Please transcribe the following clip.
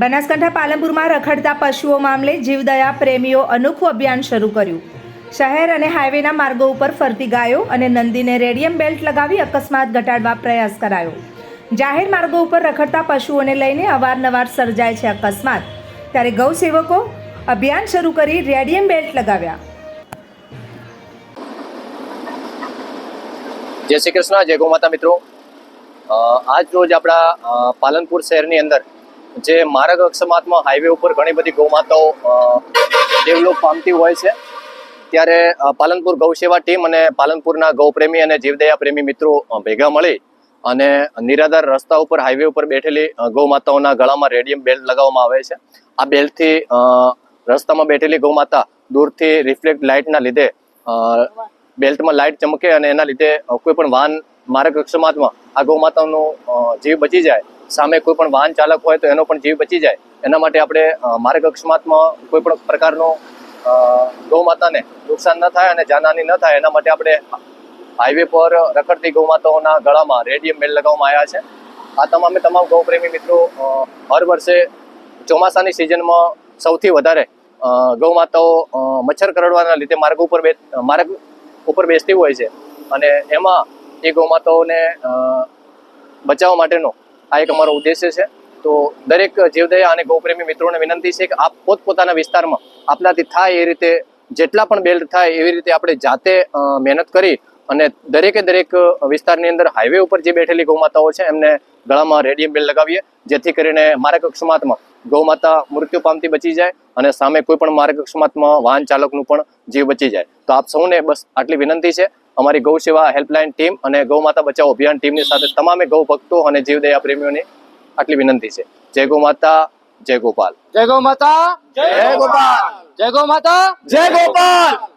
બનાસકાંઠા પાલનપુરમાં રખડતા પશુઓ મામલે જીવદયા પ્રેમીઓ અનોખું અભિયાન શરૂ કર્યું. શહેર અને હાઈવેના માર્ગો ઉપર ફરતી ગાયો અને નંદીને રેડિયમ બેલ્ટ લગાવી અકસ્માત ઘટાડવા પ્રયાસ કરાયો. જાહેર માર્ગો ઉપર રખડતા પશુઓને લઈને અવારનવાર સર્જાય છે અકસ્માત. ત્યારે ગૌસેવકો અભિયાન શરૂ કરી રેડિયમ બેલ્ટ લગાવ્યા. જય શ્રી કૃષ્ણ, જય ગૌ માતા મિત્રો. આજ રોજ આપણા પાલનપુર શહેરની અંદર જે માર્ગ અકસ્માતમાં હાઈવે ઉપર ઘણી બધી ગૌમાતાઓ ડેવલપ પામતી હોય છે. ત્યારે પાલનપુર ગૌસેવા ટીમ અને પાલનપુરના ગૌપ્રેમી અને જીવદયા પ્રેમી મિત્રો ભેગા મળી અને નિરાધાર રસ્તા ઉપર હાઈવે ઉપર બેઠેલી ગૌમાતાઓના ગળામાં રેડિયમ બેલ્ટ લગાવવામાં આવે છે. આ બેલ્ટથી રસ્તામાં બેઠેલી ગૌમાતા દૂરથી રિફ્લેક્ટ લાઇટના લીધે બેલ્ટમાં લાઇટ ચમકે અને એના લીધે કોઈ પણ વાહન માર્ગ અકસ્માતમાં આ ગૌમાતાનો જીવ બચી જાય. સામે કોઈ પણ વાહન ચાલક હોય તો એનો પણ જીવ બચી જાય. એના માટે આપણે માર્ગ અકસ્માતમાં કોઈ પણ પ્રકારનો ગૌ માતાને નુકસાન ન થાય અને જાનહાની ન થાય. એના માટે આપણે હાઈવે પર રખડતી ગૌ માતાઓના ગળામાં રેડિયમ મેલ લગાવવામાં આવ્યા છે. આ તમામે તમામ ગૌપ્રેમી મિત્રો હર વર્ષે ચોમાસાની સિઝનમાં સૌથી વધારે ગૌ માતાઓ મચ્છર કરડવાના લીધે માર્ગ ઉપર બે, માર્ગ ઉપર બેસતી હોય છે. અને એમાં એ ગૌ માતાઓને બચાવવા માટેનો આ એક અમારો ઉદ્દેશ્ય છે. તો દરેક જીવદયા અને ગૌપ્રેમી મિત્રોને વિનંતી છે કે આપ પોતપોતાના વિસ્તારમાં આપણાથી થાય એ રીતે જેટલા પણ બેલ્ટ થાય એવી રીતે આપણે જાતે મહેનત કરી અને દરેકે દરેક વિસ્તારની અંદર હાઈવે ઉપર જે બેઠેલી ગૌમાતાઓ છે એમને ગળામાં રેડિયમ બેલ્ટ લગાવીએ. જેથી કરીને માર્ગ અકસ્માતમાં ગૌમાતા મૃત્યુ પામતી બચી જાય અને સામે કોઈ પણ માર્ગ અકસ્માતમાં વાહન ચાલકનું પણ જીવ બચી જાય. તો આપ સૌને બસ આટલી વિનંતી છે. અમારી ગૌ સેવા હેલ્પલાઇન ટીમ અને ગૌ માતા બચાવ અભિયાન ટીમની સાથે તમામે ગૌ ભક્તો અને જીવદયા પ્રેમીઓને આટલી વિનંતી છે. જય ગૌ માતા જય ગોપાલ. જય ગૌ માતા જય ગોપાલ. જય ગૌ માતા જય ગોપાલ.